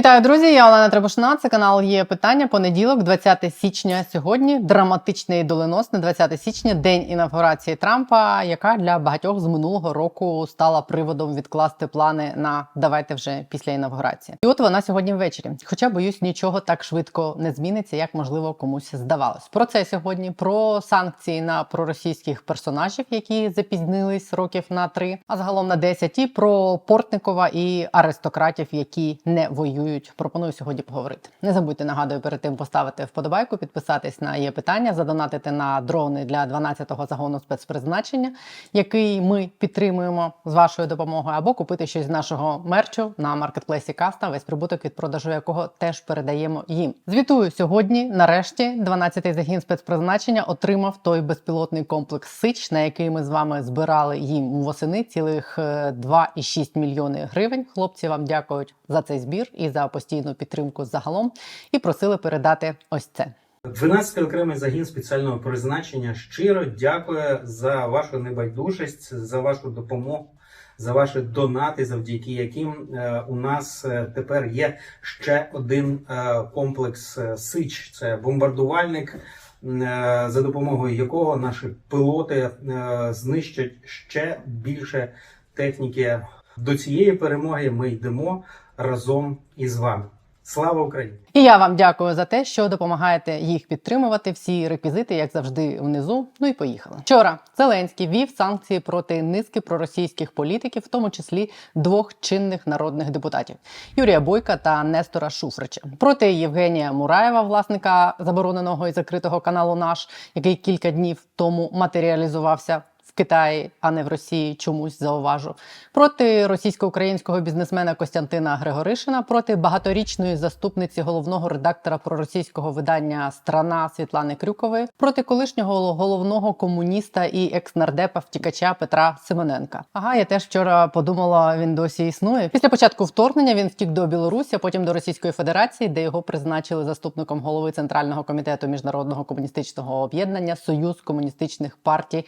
Вітаю, друзі! Я Олена Требушна. Це канал є питання. Понеділок, 20 січня. Сьогодні драматичний доленосний 20 січня, день інавгурації Трампа, яка для багатьох з минулого року стала приводом відкласти плани на давайте вже після інавгурації. І от вона сьогодні ввечері. Хоча боюсь, нічого так швидко не зміниться, як можливо комусь здавалось. Про це сьогодні, про санкції на проросійських персонажів, які запізнились років на три, а загалом на 10, і про Портникова і аристократів, які не воюють. Пропоную сьогодні поговорити. Не забудьте нагадую перед тим поставити вподобайку, підписатись на є питання, задонатити на дрони для 12-го загону спецпризначення, який ми підтримуємо з вашою допомогою, або купити щось з нашого мерчу на маркетплейсі Каста, весь прибуток від продажу якого теж передаємо їм. Звітую сьогодні. Нарешті 12-й загін спецпризначення отримав той безпілотний комплекс Сич, на який ми з вами збирали їм восени цілих е, 2,6 мільйони гривень. Хлопці вам дякують за цей збір і за постійну підтримку загалом. І просили передати ось це. 12-й окремий загін спеціального призначення щиро дякує за вашу небайдужість, за вашу допомогу, за ваші донати, завдяки яким е, у нас е, тепер є ще один е, комплекс Сич. Це бомбардувальник, за допомогою якого наші пілоти знищать ще більше техніки. До цієї перемоги ми йдемо разом із вами. Слава Україні! І я вам дякую за те, що допомагаєте їх підтримувати. Всі реквізити, як завжди, внизу. Ну і поїхали. Вчора Зеленський вів санкції проти низки проросійських політиків, в тому числі двох чинних народних депутатів Юрія Бойка та Нестора Шуфрича. Проти Євгенія Мураєва, власника забороненого і закритого каналу Наш, який кілька днів тому матеріалізувався. В Китаї, а не в Росії, чомусь зауважу проти російсько-українського бізнесмена Костянтина Григоришина, проти багаторічної заступниці головного редактора проросійського видання Страна Світлани Крюкової, проти колишнього головного комуніста і екс-нардепа втікача Петра Симоненка. Ага, я теж вчора подумала, він досі існує. Після початку вторгнення він втік до Білорусі, а потім до Російської Федерації, де його призначили заступником голови Центрального комітету міжнародного комуністичного об'єднання Союз комуністичних партій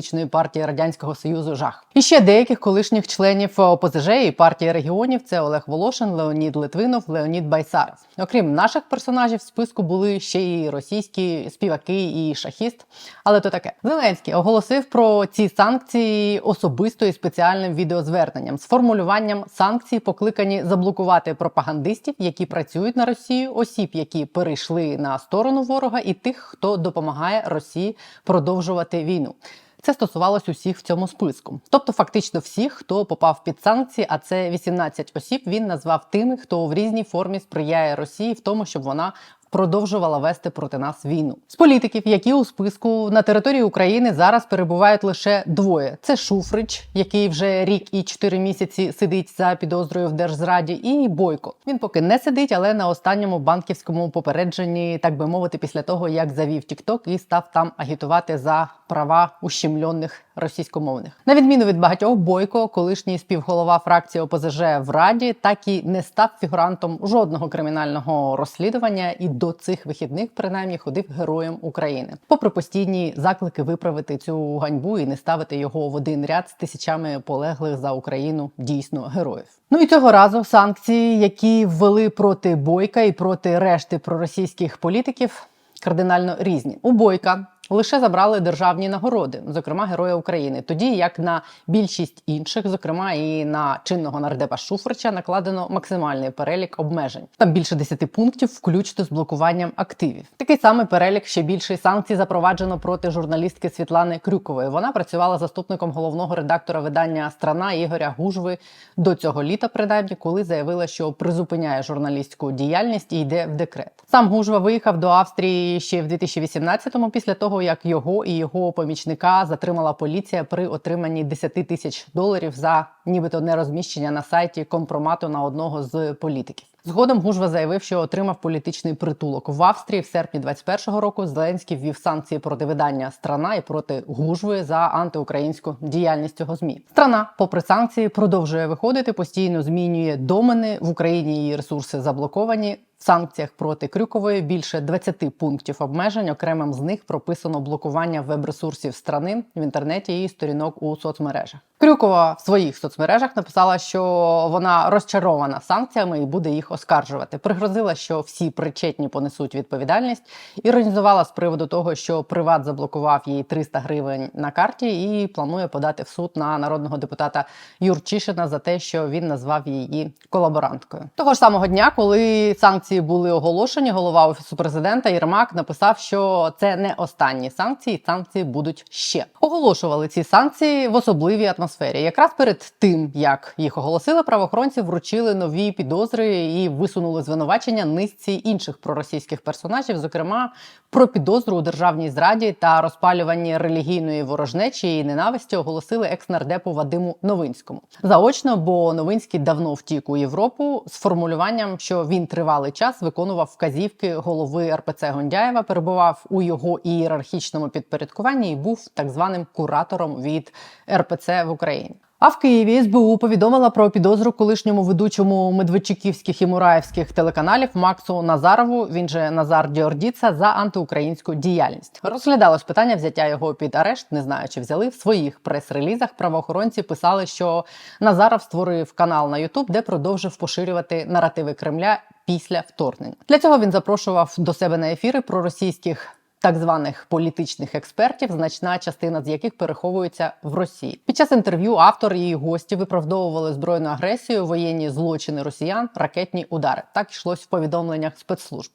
комуністичної партії радянського союзу жах. І ще деяких колишніх членів ОПЗЖ і партії регіонів це Олег Волошин, Леонід Литвинов, Леонід Байсаров. Окрім наших персонажів, в списку були ще й російські співаки і шахіст. Але то таке Зеленський оголосив про ці санкції особисто і спеціальним відеозверненням з формулюванням санкцій, покликані заблокувати пропагандистів, які працюють на Росію, осіб, які перейшли на сторону ворога, і тих, хто допомагає Росії продовжувати війну. Це стосувалось усіх в цьому списку, тобто фактично всіх, хто попав під санкції, а це 18 осіб. Він назвав тими, хто в різній формі сприяє Росії в тому, щоб вона продовжувала вести проти нас війну з політиків, які у списку на території України зараз перебувають лише двоє: це Шуфрич, який вже рік і чотири місяці сидить за підозрою в держзраді, і Бойко. Він поки не сидить, але на останньому банківському попередженні, так би мовити, після того як завів TikTok і став там агітувати за права ущемлених російськомовних. На відміну від багатьох Бойко, колишній співголова фракції ОПЗЖ в Раді, так і не став фігурантом жодного кримінального розслідування і до цих вихідних принаймні ходив героєм України. Попри постійні заклики виправити цю ганьбу і не ставити його в один ряд з тисячами полеглих за Україну дійсно героїв. Ну і цього разу санкції, які ввели проти Бойка і проти решти проросійських політиків, кардинально різні. У Бойка лише забрали державні нагороди, зокрема Героя України. Тоді як на більшість інших, зокрема і на чинного нардепа Шуфрича, накладено максимальний перелік обмежень. Там більше 10 пунктів, включно з блокуванням активів. Такий самий перелік ще більше санкцій запроваджено проти журналістки Світлани Крюкової. Вона працювала заступником головного редактора видання Страна Ігоря Гужви до цього літа, принаймні, коли заявила, що призупиняє журналістську діяльність і йде в декрет. Сам Гужва виїхав до Австрії ще в 2018-му, після того як його і його помічника затримала поліція при отриманні 10 тисяч доларів за нібито нерозміщення на сайті компромату на одного з політиків. Згодом Гужва заявив, що отримав політичний притулок в Австрії в серпні 21-го року. Зеленський ввів санкції проти видання страна і проти Гужви за антиукраїнську діяльність цього змі. Страна, попри санкції, продовжує виходити, постійно змінює домени в Україні. Її ресурси заблоковані. Санкціях проти Крюкової більше 20 пунктів обмежень. Окремим з них прописано блокування веб-ресурсів страни в інтернеті і сторінок у соцмережах. Крюкова в своїх соцмережах написала, що вона розчарована санкціями і буде їх оскаржувати. Пригрозила, що всі причетні понесуть відповідальність. Іронізувала з приводу того, що приват заблокував їй 300 гривень на карті і планує подати в суд на народного депутата Юрчишина за те, що він назвав її колаборанткою. Того ж самого дня, коли санкції були оголошені, голова офісу президента Єрмак написав, що це не останні санкції, санкції будуть ще. Оголошували ці санкції в особливій атмосфері. Якраз перед тим, як їх оголосили, правоохоронці вручили нові підозри і висунули звинувачення низці інших проросійських персонажів, зокрема про підозру у державній зраді та розпалюванні релігійної ворожнечі і ненависті оголосили екс-нардепу Вадиму Новинському. Заочно, бо Новинський давно втік у Європу з формулюванням, що він тривалий час виконував вказівки голови РПЦ Гондяєва, перебував у його ієрархічному підпорядкуванні і був так званим куратором від РПЦ в Україні. А в Києві СБУ повідомила про підозру колишньому ведучому медведчуківських і мураївських телеканалів Максу Назарову. Він же Назар Діордіца за антиукраїнську діяльність. Розглядалось питання взяття його під арешт. Не знаю, чи взяли в своїх прес-релізах. Правоохоронці писали, що Назаров створив канал на Ютуб, де продовжив поширювати наративи Кремля після вторгнення. Для цього він запрошував до себе на ефіри проросійських так званих політичних експертів, значна частина з яких переховується в Росії. Під час інтерв'ю автор і гості виправдовували збройну агресію, воєнні злочини росіян, ракетні удари. Так йшлось в повідомленнях спецслужб.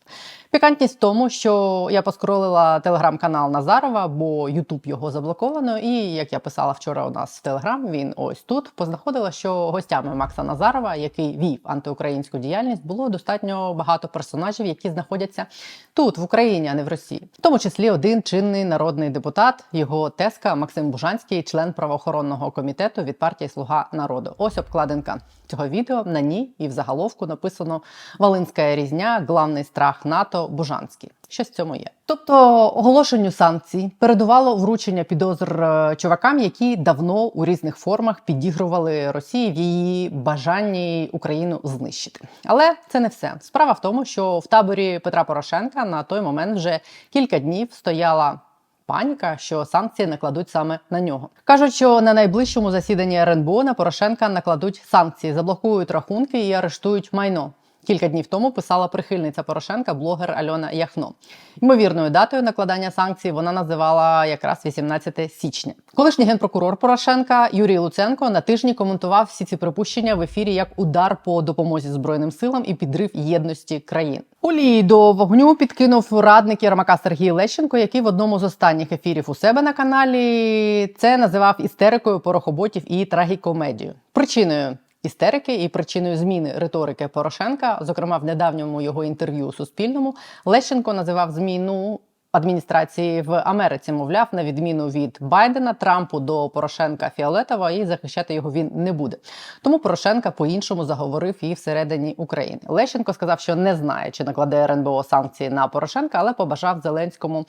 Пікантність в тому, що я поскролила телеграм-канал Назарова, бо Ютуб його заблоковано. І як я писала вчора у нас в Телеграм, він ось тут познаходила, що гостями Макса Назарова, який вів антиукраїнську діяльність, було достатньо багато персонажів, які знаходяться тут, в Україні, а не в Росії. В тому числі один чинний народний депутат, його теска Максим Бужанський, член правоохоронного комітету від партії Слуга народу. Ось обкладинка цього відео. На ній і в заголовку написано Валинська різня, главний страх НАТО Бужанський. Щось в цьому є. Тобто оголошенню санкцій передувало вручення підозр е, чувакам, які давно у різних формах підігрували Росії в її бажанні Україну знищити. Але це не все. Справа в тому, що в таборі Петра Порошенка на той момент вже кілька днів стояла. Паніка, що санкції накладуть саме на нього. Кажуть, що на найближчому засіданні РНБО на Порошенка накладуть санкції, заблокують рахунки і арештують майно. Кілька днів тому писала прихильниця Порошенка, блогер Альона Яхно. Ймовірною датою накладання санкцій вона називала якраз 18 січня. Колишній генпрокурор Порошенка Юрій Луценко на тижні коментував всі ці припущення в ефірі як удар по допомозі збройним силам і підрив єдності країн. Олії до вогню підкинув радник Єрмака Сергій Лещенко, який в одному з останніх ефірів у себе на каналі це називав істерикою порохоботів і трагікомедією. Причиною істерики і причиною зміни риторики Порошенка, зокрема в недавньому його інтерв'ю Суспільному, Лещенко називав зміну. Адміністрації в Америці, мовляв, на відміну від Байдена, Трампу до Порошенка Фіолетова, і захищати його він не буде. Тому Порошенка по-іншому заговорив і всередині України. Лещенко сказав, що не знає, чи накладе РНБО санкції на Порошенка, але побажав Зеленському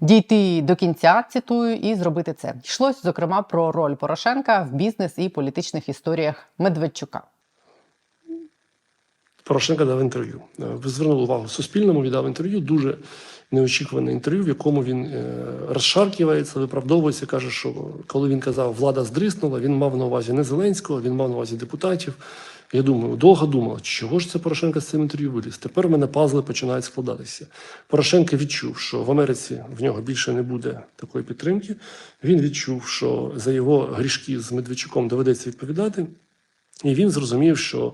дійти до кінця, цитую, і зробити це. Йшлось зокрема про роль Порошенка в бізнес і політичних історіях Медведчука. Порошенко дав інтерв'ю. Е, Ви звернули увагу Суспільному, віддав інтерв'ю, дуже неочікуване інтерв'ю, в якому він е, розшаркивається, виправдовується, каже, що коли він казав, влада здриснула, він мав на увазі не Зеленського, він мав на увазі депутатів. Я думаю, довго думав, чого ж це Порошенко з цим інтерв'ю виліз? Тепер в мене пазли починають складатися. Порошенко відчув, що в Америці в нього більше не буде такої підтримки. Він відчув, що за його грішки з Медведчуком доведеться відповідати. І він зрозумів, що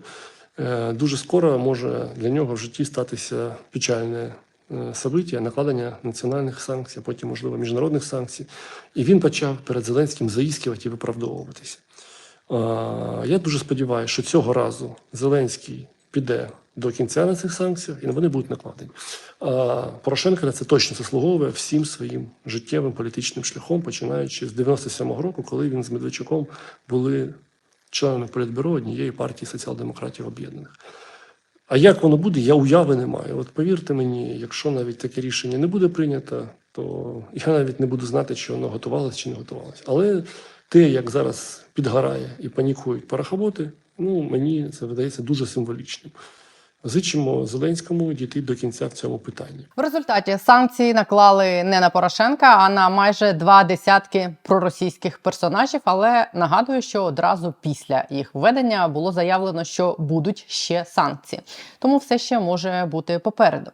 е, дуже скоро може для нього в житті статися печальне е, собиття, накладення національних санкцій, а потім, можливо, міжнародних санкцій. І він почав перед Зеленським заїскувати і виправдовуватися. Я дуже сподіваюся, що цього разу Зеленський піде до кінця на цих санкціях, і вони будуть накладені. Порошенко на це точно заслуговує всім своїм життєвим політичним шляхом, починаючи з 97-го року, коли він з Медведчуком були членами політбюро однієї партії соціал-демократів об'єднаних. А як воно буде, я уяви не маю. От повірте мені, якщо навіть таке рішення не буде прийнято, то я навіть не буду знати, чи воно готувалося чи не готувалося. Але те, як зараз підгорає і панікують парахоботи, ну мені це видається дуже символічним. Зичимо Зеленському дійти до кінця в цьому питанні. В результаті санкції наклали не на Порошенка, а на майже два десятки проросійських персонажів. Але нагадую, що одразу після їх введення було заявлено, що будуть ще санкції, тому все ще може бути попереду.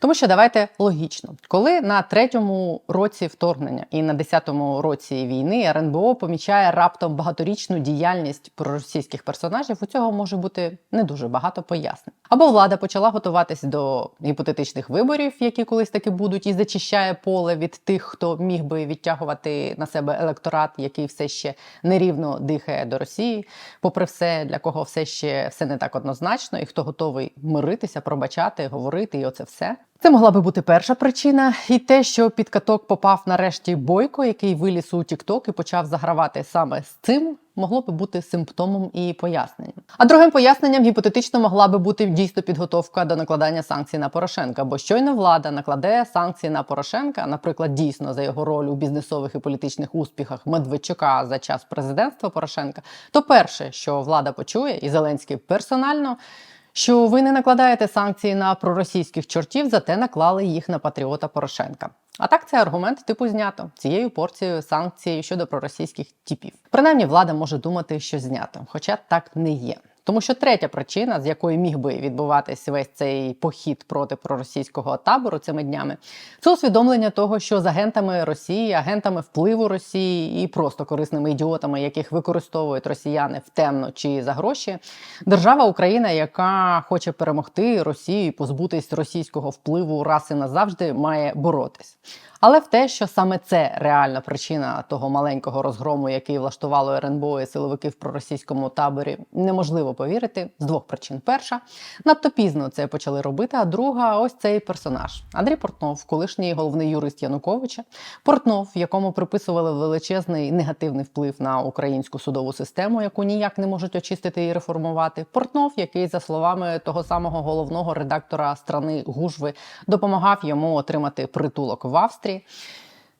Тому що давайте логічно, коли на третьому році вторгнення і на десятому році війни РНБО помічає раптом багаторічну діяльність проросійських персонажів, у цього може бути не дуже багато пояснень. Або влада почала готуватись до гіпотетичних виборів, які колись таки будуть, і зачищає поле від тих, хто міг би відтягувати на себе електорат, який все ще нерівно дихає до Росії, попри все, для кого все ще все не так однозначно, і хто готовий миритися, пробачати, говорити, і оце все. Це могла би бути перша причина, і те, що під каток попав нарешті бойко, який виліз у Тікток і почав загравати саме з цим, могло би бути симптомом і поясненням. А другим поясненням гіпотетично могла би бути дійсно підготовка до накладання санкцій на Порошенка, бо щойно влада накладе санкції на Порошенка, наприклад, дійсно за його роль у бізнесових і політичних успіхах Медведчука за час президентства Порошенка, то перше, що влада почує, і Зеленський персонально що ви не накладаєте санкції на проросійських чортів, зате наклали їх на патріота Порошенка. А так це аргумент типу знято цією порцією санкцій щодо проросійських типів. Принаймні, влада може думати, що знято, хоча так не є. Тому що третя причина, з якої міг би відбуватись весь цей похід проти проросійського табору цими днями, це усвідомлення того, що з агентами Росії, агентами впливу Росії і просто корисними ідіотами, яких використовують росіяни в темно чи за гроші, держава Україна, яка хоче перемогти Росію позбутись російського впливу раз і назавжди, має боротись. Але в те, що саме це реальна причина того маленького розгрому, який влаштувало РНБО і силовики в проросійському таборі, неможливо повірити з двох причин: перша надто пізно це почали робити. А друга, ось цей персонаж Андрій Портнов, колишній головний юрист Януковича. Портнов, якому приписували величезний негативний вплив на українську судову систему, яку ніяк не можуть очистити і реформувати. Портнов, який, за словами того самого головного редактора страни Гужви, допомагав йому отримати притулок в Австрії.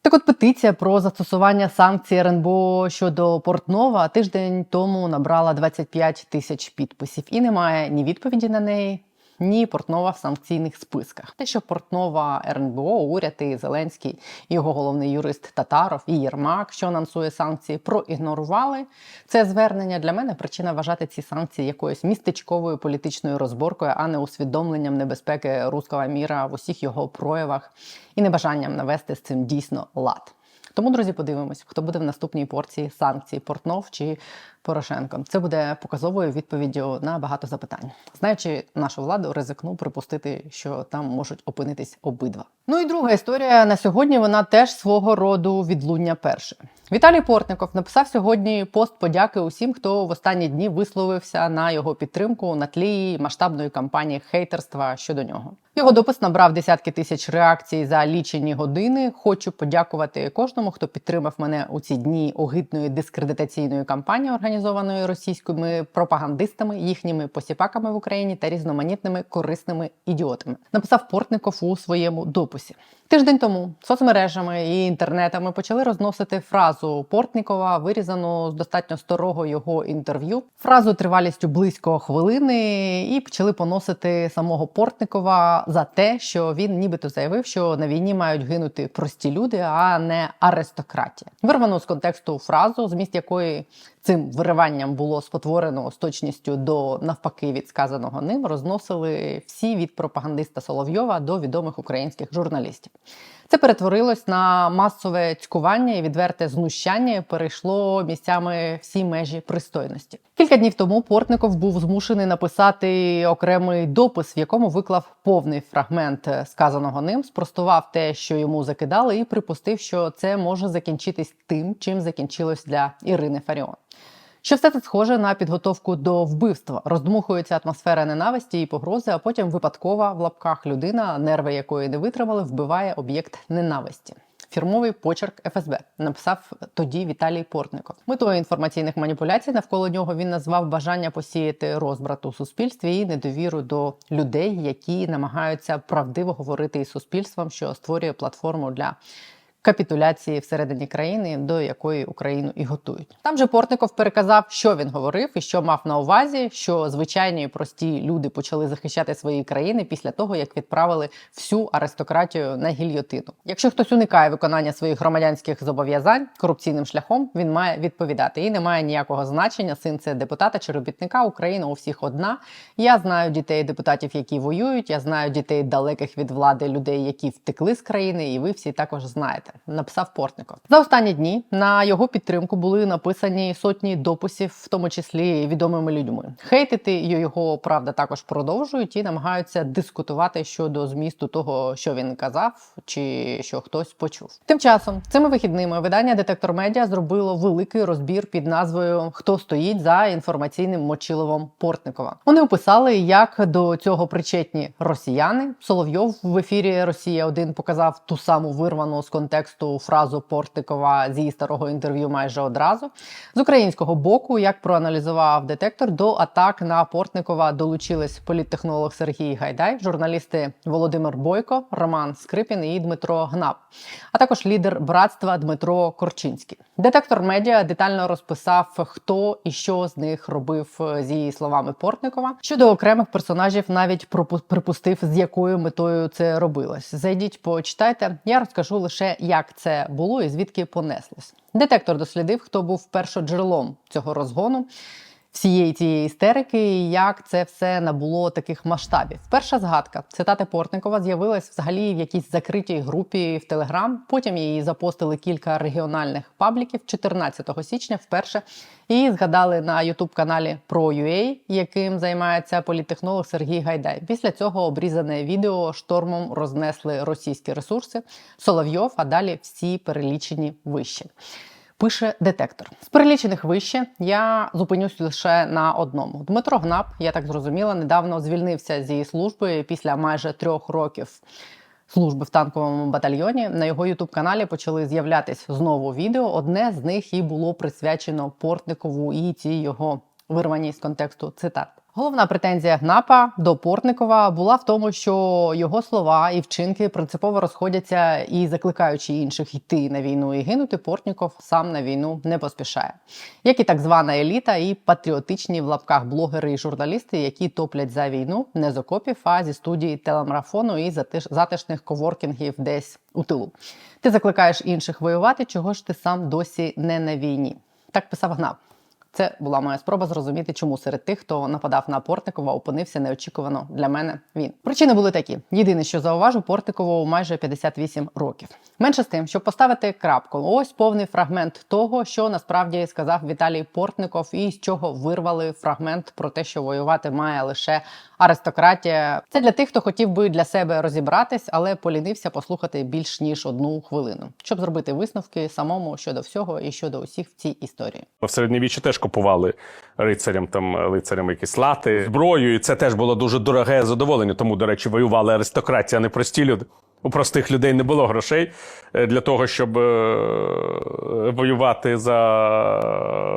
Так от петиція про застосування санкцій РНБО щодо Портнова тиждень тому набрала 25 тисяч підписів і немає ні відповіді на неї. Ні, Портнова в санкційних списках. Те, що Портнова РНБО, уряд і Зеленський, його головний юрист Татаров і Єрмак, що анонсує санкції, проігнорували це звернення. Для мене причина вважати ці санкції якоюсь містечковою політичною розборкою, а не усвідомленням небезпеки руського міра в усіх його проявах і небажанням навести з цим дійсно лад. Тому, друзі, подивимось, хто буде в наступній порції санкцій Портнов чи Порошенко. Це буде показовою відповіддю на багато запитань. Знаючи нашу владу, ризикну припустити, що там можуть опинитись обидва. Ну і друга історія на сьогодні. Вона теж свого роду відлуння перше. Віталій Портников написав сьогодні пост подяки усім, хто в останні дні висловився на його підтримку на тлі масштабної кампанії хейтерства щодо нього. Його допис набрав десятки тисяч реакцій за лічені години. Хочу подякувати кожному, хто підтримав мене у ці дні огидної дискредитаційної кампанії, організованої російськими пропагандистами, їхніми посіпаками в Україні та різноманітними корисними ідіотами. Написав Портников у своєму дописі. Тиждень тому соцмережами і інтернетами почали розносити фразу Портнікова, вирізану з достатньо старого його інтерв'ю. Фразу тривалістю близько хвилини, і почали поносити самого Портникова за те, що він нібито заявив, що на війні мають гинути прості люди, а не аристократія. Вирвану з контексту фразу, зміст якої цим вириванням було спотворено з точністю до навпаки від сказаного ним, розносили всі від пропагандиста Соловйова до відомих українських журналістів. Це перетворилось на масове цькування і відверте знущання перейшло місцями всі межі пристойності. Кілька днів тому Портников був змушений написати окремий допис, в якому виклав повний фрагмент сказаного ним, спростував те, що йому закидали, і припустив, що це може закінчитись тим, чим закінчилось для Ірини Фаріон. Що все це схоже на підготовку до вбивства, роздмухується атмосфера ненависті і погрози, а потім випадкова в лапках людина, нерви якої не витримали, вбиває об'єкт ненависті. Фірмовий почерк ФСБ написав тоді Віталій Портников. Метою інформаційних маніпуляцій навколо нього він назвав бажання посіяти розбрат у суспільстві і недовіру до людей, які намагаються правдиво говорити із суспільством, що створює платформу для капітуляції всередині країни, до якої Україну і готують. Там же Портников переказав, що він говорив і що мав на увазі, що звичайні прості люди почали захищати свої країни після того, як відправили всю аристократію на гільйотину. Якщо хтось уникає виконання своїх громадянських зобов'язань корупційним шляхом, він має відповідати. І не має ніякого значення. Син це депутата чи робітника. Україна у всіх одна. Я знаю дітей депутатів, які воюють. Я знаю дітей далеких від влади людей, які втекли з країни, і ви всі також знаєте. Написав Портников. За останні дні на його підтримку були написані сотні дописів, в тому числі відомими людьми. Хейтити його правда також продовжують і намагаються дискутувати щодо змісту того, що він казав, чи що хтось почув. Тим часом цими вихідними видання Детектор Медіа зробило великий розбір під назвою Хто стоїть за інформаційним мочиловом Портникова. Вони описали, як до цього причетні росіяни. Соловйов в ефірі Росія 1 показав ту саму вирвану з контексту фразу Портникова з її старого інтерв'ю майже одразу. З українського боку, як проаналізував детектор, до атак на Портникова долучились політтехнолог Сергій Гайдай, журналісти Володимир Бойко, Роман Скрипін і Дмитро Гнап, а також лідер братства Дмитро Корчинський. Детектор медіа детально розписав, хто і що з них робив е, з її словами Портникова. Щодо окремих персонажів, навіть припустив, з якою метою це робилось. Зайдіть, почитайте. Я розкажу лише, як це було і звідки понеслось. Детектор дослідив, хто був першоджерелом цього розгону. Всієї цієї істерики, і як це все набуло таких масштабів. Перша згадка цитати Портникова з'явилась взагалі в якійсь закритій групі в Телеграм. Потім її запостили кілька регіональних пабліків 14 січня. Вперше і згадали на Ютуб каналі ProUA, яким займається політтехнолог Сергій Гайдай. Після цього обрізане відео штормом рознесли російські ресурси Соловйов, а далі всі перелічені вище. Пише детектор з перелічених вище. Я зупинюсь лише на одному. Дмитро Гнап, я так зрозуміла, недавно звільнився з її служби після майже трьох років служби в танковому батальйоні. На його ютуб каналі почали з'являтись знову відео. Одне з них і було присвячено Портникову і ці його вирвані з контексту цитат. Головна претензія Гнапа до Портникова була в тому, що його слова і вчинки принципово розходяться і закликаючи інших йти на війну і гинути, Портніков сам на війну не поспішає. Як і так звана еліта, і патріотичні в лапках блогери і журналісти, які топлять за війну не з окопів, а зі студії телемарафону і затишних коворкінгів десь у тилу. Ти закликаєш інших воювати, чого ж ти сам досі не на війні. Так писав Гнап. Це була моя спроба зрозуміти, чому серед тих, хто нападав на Портникова, опинився неочікувано для мене він. Причини були такі: єдине, що зауважу, Портникову майже 58 років. Менше з тим, щоб поставити крапку, ось повний фрагмент того, що насправді сказав Віталій Портников, і з чого вирвали фрагмент про те, що воювати має лише аристократія. Це для тих, хто хотів би для себе розібратись, але полінився послухати більш ніж одну хвилину, щоб зробити висновки самому щодо всього і щодо усіх в цій історії. В середньовіччі теж купували рицарям там лицарям якісь лати, зброю, і це теж було дуже дороге задоволення. Тому, до речі, воювали аристократія, а не прості люди. У простих людей не було грошей е, для того, щоб е, воювати за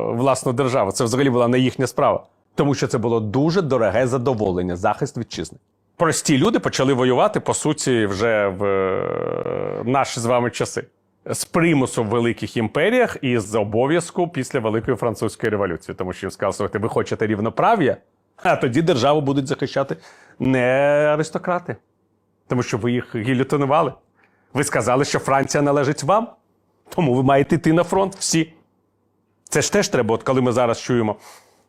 власну державу. Це взагалі була не їхня справа. Тому що це було дуже дороге задоволення, захист вітчизни. Прості люди почали воювати, по суті, вже в е, наші з вами часи з примусу в великих імперіях і з обов'язку після Великої французької революції, тому що їм сказали, слухайте, ви хочете рівноправ'я, а тоді державу будуть захищати не аристократи, тому що ви їх гілютинували. Ви сказали, що Франція належить вам, тому ви маєте йти на фронт всі. Це ж теж треба, от коли ми зараз чуємо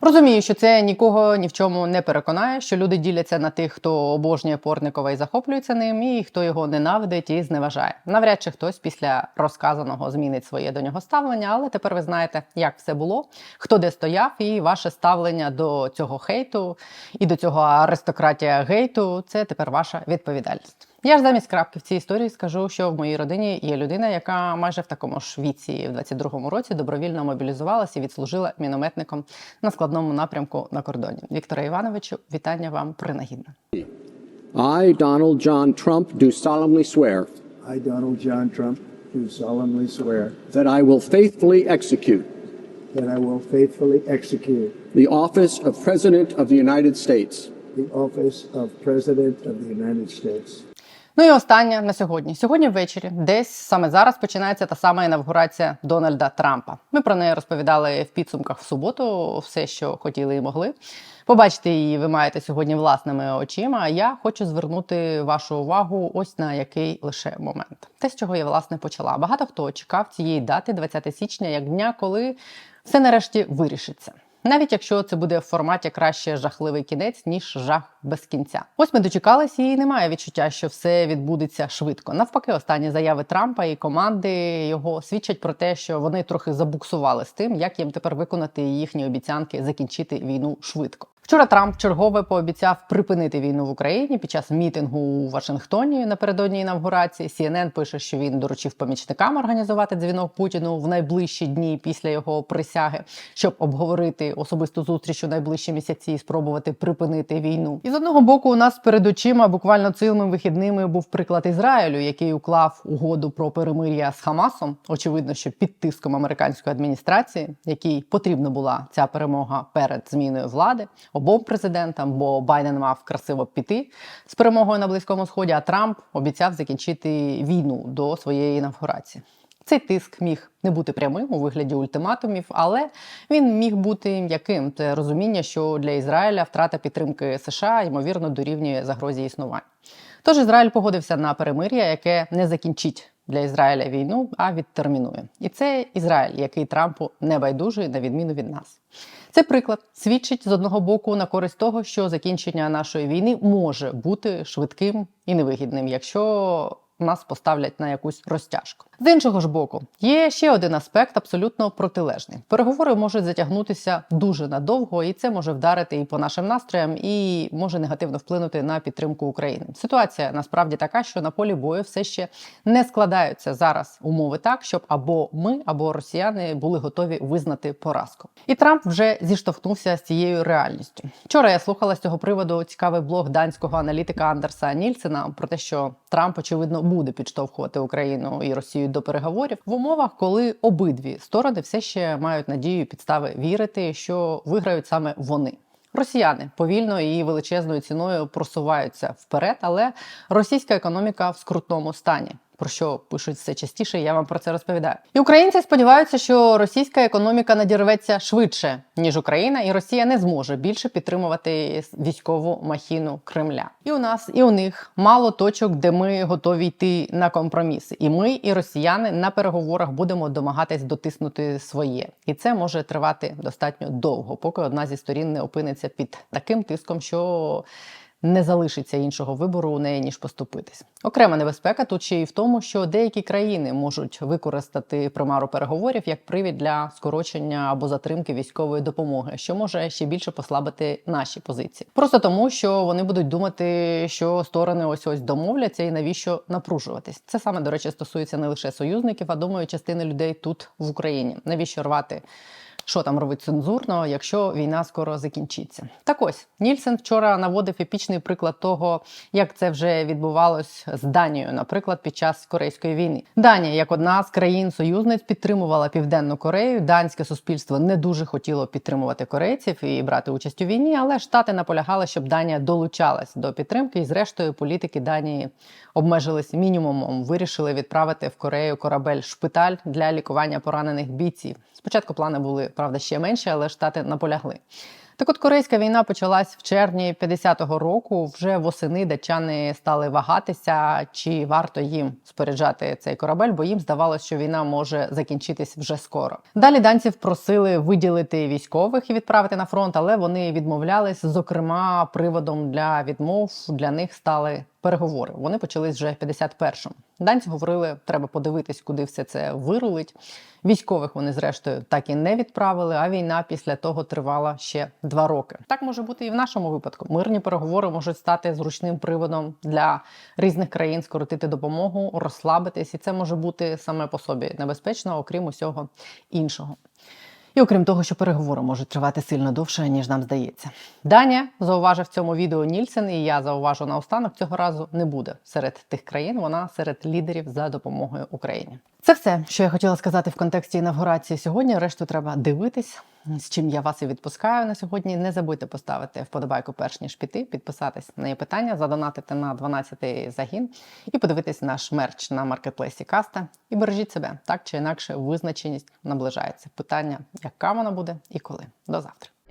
Розумію, що це нікого ні в чому не переконає, що люди діляться на тих, хто обожнює Портникова і захоплюється ним, і хто його ненавидить і зневажає. Навряд чи хтось після розказаного змінить своє до нього ставлення, але тепер ви знаєте, як все було, хто де стояв, і ваше ставлення до цього хейту і до цього аристократія гейту це тепер ваша відповідальність. Я ж замість крапки в цій історії скажу, що в моїй родині є людина, яка майже в такому ж віці, в 22-му році, добровільно мобілізувалася і відслужила мінометником на складному напрямку на кордоні. Вікторе Івановичу, вітання вам принагідно. I, Donald John Trump, do solemnly swear I, Donald John Trump, do solemnly swear that I will faithfully execute that I will faithfully execute the office of President of the United States the office of President of the United States. Ну і останнє на сьогодні. Сьогодні ввечері, десь саме зараз починається та сама інавгурація Дональда Трампа. Ми про неї розповідали в підсумках в суботу, все, що хотіли і могли. Побачити її ви маєте сьогодні власними очима. Я хочу звернути вашу увагу ось на який лише момент. Те, з чого я власне почала. Багато хто чекав цієї дати, 20 січня, як дня, коли все нарешті вирішиться. Навіть якщо це буде в форматі краще жахливий кінець, ніж жах без кінця. Ось ми дочекались, і немає відчуття, що все відбудеться швидко. Навпаки, останні заяви Трампа і команди його свідчать про те, що вони трохи забуксували з тим, як їм тепер виконати їхні обіцянки закінчити війну швидко. Вчора Трамп чергове пообіцяв припинити війну в Україні під час мітингу у Вашингтоні напередодні інавгурації. CNN пише, що він доручив помічникам організувати дзвінок Путіну в найближчі дні після його присяги, щоб обговорити особисту зустріч у найближчі місяці і спробувати припинити війну. І з одного боку, у нас перед очима буквально цілими вихідними був приклад Ізраїлю, який уклав угоду про перемир'я з Хамасом. Очевидно, що під тиском американської адміністрації, якій потрібна була ця перемога перед зміною влади обом президентам, бо Байден мав красиво піти з перемогою на близькому сході. А Трамп обіцяв закінчити війну до своєї інавгурації. Цей тиск міг не бути прямим у вигляді ультиматумів, але він міг бути м'яким. Це розуміння, що для Ізраїля втрата підтримки США ймовірно дорівнює загрозі існування. Тож Ізраїль погодився на перемир'я, яке не закінчить для Ізраїля війну, а відтермінує. І це Ізраїль, який Трампу не байдужий, на відміну від нас. Це приклад свідчить з одного боку на користь того, що закінчення нашої війни може бути швидким і невигідним, якщо нас поставлять на якусь розтяжку. З іншого ж боку, є ще один аспект абсолютно протилежний. Переговори можуть затягнутися дуже надовго, і це може вдарити і по нашим настроям, і може негативно вплинути на підтримку України. Ситуація насправді така, що на полі бою все ще не складаються зараз умови так, щоб або ми, або росіяни були готові визнати поразку. І Трамп вже зіштовхнувся з цією реальністю. Вчора я слухала з цього приводу цікавий блог данського аналітика Андерса Нільсена про те, що Трамп очевидно буде підштовхувати Україну і Росію до переговорів в умовах, коли обидві сторони все ще мають надію і підстави вірити, що виграють саме вони. Росіяни повільно і величезною ціною просуваються вперед, але російська економіка в скрутному стані. Про що пишуть все частіше, я вам про це розповідаю. І українці сподіваються, що російська економіка надірветься швидше ніж Україна, і Росія не зможе більше підтримувати військову махіну Кремля. І у нас, і у них мало точок, де ми готові йти на компроміси. І ми, і росіяни на переговорах будемо домагатись дотиснути своє, і це може тривати достатньо довго, поки одна зі сторін не опиниться під таким тиском, що не залишиться іншого вибору у неї ніж поступитись. Окрема небезпека тут ще й в тому, що деякі країни можуть використати примару переговорів як привід для скорочення або затримки військової допомоги, що може ще більше послабити наші позиції. Просто тому, що вони будуть думати, що сторони ось ось домовляться, і навіщо напружуватись. Це саме до речі стосується не лише союзників, а думаю, частини людей тут в Україні. Навіщо рвати? Що там робить цензурно, якщо війна скоро закінчиться. Так ось Нільсен вчора наводив епічний приклад того, як це вже відбувалось з Данією, наприклад, під час Корейської війни. Данія, як одна з країн-союзниць, підтримувала Південну Корею. Данське суспільство не дуже хотіло підтримувати корейців і брати участь у війні, але штати наполягали, щоб Данія долучалась до підтримки, і зрештою політики Данії обмежились мінімумом. Вирішили відправити в Корею корабель шпиталь для лікування поранених бійців. Спочатку плани були правда ще менші, але штати наполягли. Так от корейська війна почалась в червні 50-го року. Вже восени датчани стали вагатися, чи варто їм споряджати цей корабель, бо їм здавалося, що війна може закінчитись вже скоро. Далі данців просили виділити військових і відправити на фронт, але вони відмовлялись. Зокрема, приводом для відмов для них стали переговори. Вони почались вже в 51-му. Данці говорили, треба подивитись, куди все це вирулить. Військових вони, зрештою, так і не відправили. А війна після того тривала ще два роки. Так може бути і в нашому випадку. Мирні переговори можуть стати зручним приводом для різних країн скоротити допомогу, розслабитись, і це може бути саме по собі небезпечно, окрім усього іншого. І окрім того, що переговори можуть тривати сильно довше, ніж нам здається. Данія зауважив в цьому відео Нільсен, і я зауважу наостанок цього разу не буде серед тих країн. Вона серед лідерів за допомогою Україні. Це все, що я хотіла сказати в контексті інавгурації сьогодні. Решту треба дивитись. З чим я вас і відпускаю на сьогодні. Не забудьте поставити вподобайку перш ніж піти, підписатись на її питання, задонатити на 12-й загін і подивитись наш мерч на маркетплейсі Каста. І бережіть себе так чи інакше, визначеність наближається. Питання, яка вона буде і коли. До завтра.